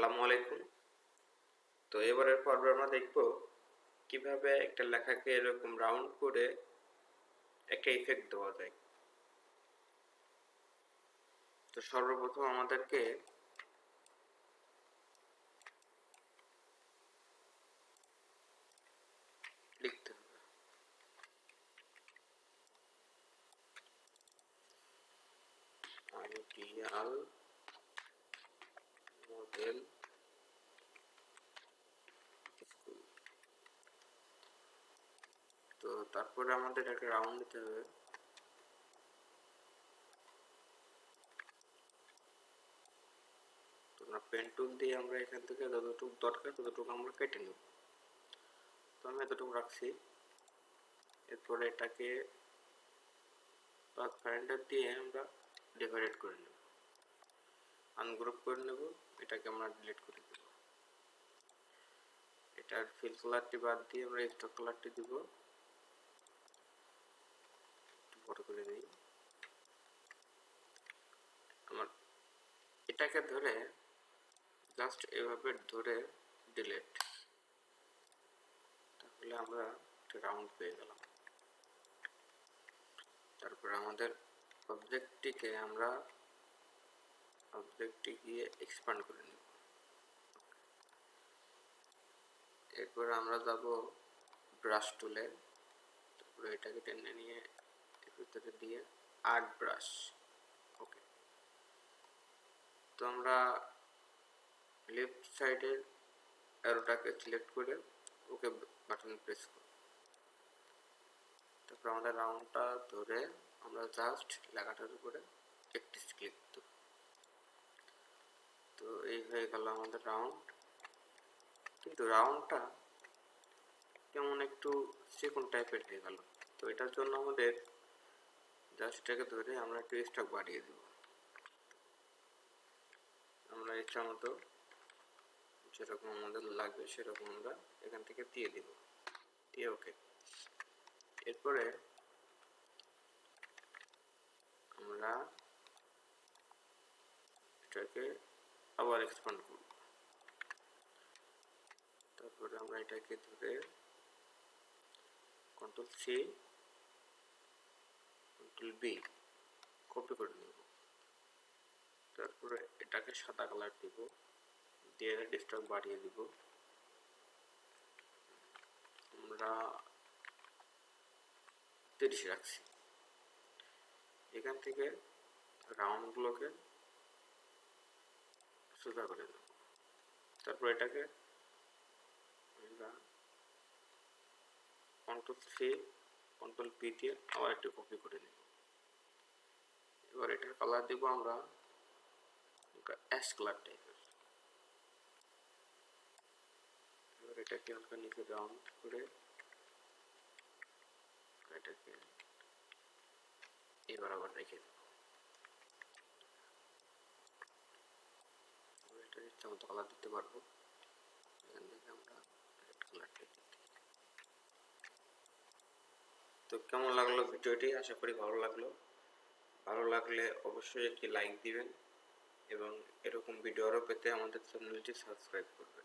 আসসালামু আলাইকুম। তো এবারের পর্বে আমরা দেখব কীভাবে একটা লেখাকে এরকম রাউন্ড করে একটা ইফেক্ট দেওয়া যায়। তো সর্বপ্রথম আমাদেরকে লিখতে হবে। আইডিয়াল স্কুল তো তারপরে আমাদের একটা রাউন্ড দিতে হবে। তোমরা পেন দিয়ে আমরা এখান থেকে যতটুকু দরকার ততটুকু আমরা কেটে নেব। তো আমি এতটুকু রাখছি। এরপরে এটাকে পাথ ফাইন্ডার দিয়ে আমরা ডিভাইডেড করে নেব। আনগ্রুপ করে নেব। এটাকে আমরা ডিলিট করে দেব। এটার ফিল কালারটি বাদ দিয়ে আমরা স্টক কালারটি দিব। বড় করে দিই। আমার এটাকে ধরে জাস্ট এভাবে ধরে ডিলিট তাহলে আমরা একটা রাউন্ড পেয়ে গেলাম। তারপর আমাদের অবজেক্টটিকে আমরা অবজেক্টটি গিয়ে এক্সপ্যান্ড করে নেব। এরপর আমরা যাব ব্রাশ টুলে তারপরে এটাকে টেনে নিয়ে ভিতরে দিয়ে আর্ট ব্রাশ ওকে তো আমরা লেফট সাইডের অ্যারোটাকে সিলেক্ট করে ওকে বাটন প্রেস করব। তারপর আমাদের রাউন্ডটা ধরে আমরা জাস্ট লেখাটার উপরে একটি ক্লিক এই হয়ে গেল আমাদের রাউন্ড কিন্তু রাউন্ডটা কেমন একটু চিকন টাইপের হয়ে গেল। তো এটার জন্য আমাদের জাস্ট এটাকে ধরে আমরা একটু স্টক বাড়িয়ে দেব। আমরা ইচ্ছা মতো যেরকম আমাদের লাগবে সেরকম আমরা এখান থেকে দিয়ে দিব। দিয়ে ওকে এরপরে আমরা এটাকে আবার এক্সপ্যান্ড করব। তারপরে আমরা এটাকে ধরে control C control B copy করে নেব। তারপরে এটাকে সাদা কালার দিব, দিয়ে ডিস্টার্ব বাড়িয়ে দিব। আমরা তিরিশ রাখছি। এখান থেকে রাউন্ডগুলোকে সোজা করে নেব তারপর এটাকে কন্ট্রোল সি কন্ট্রোল পি দিয়ে আবার একটু কপি করে নেব। এবার এটার কালার দেবো আমরা অ্যাশ কালার টাইপের এবার এটাকে হালকা নিচে রাউন্ড করে এটাকে এবার আবার রেখে দেব। মতো কালার দিতে পারব। এখান থেকে আমরা রেড কালারটা তো কেমন লাগল ভিডিওটি? আশা করি ভালো লাগল। ভালো লাগলে অবশ্যই একটি লাইক দিবেন এবং এরকম ভিডিও আরও পেতে আমাদের চ্যানেলটি সাবস্ক্রাইব করবেন।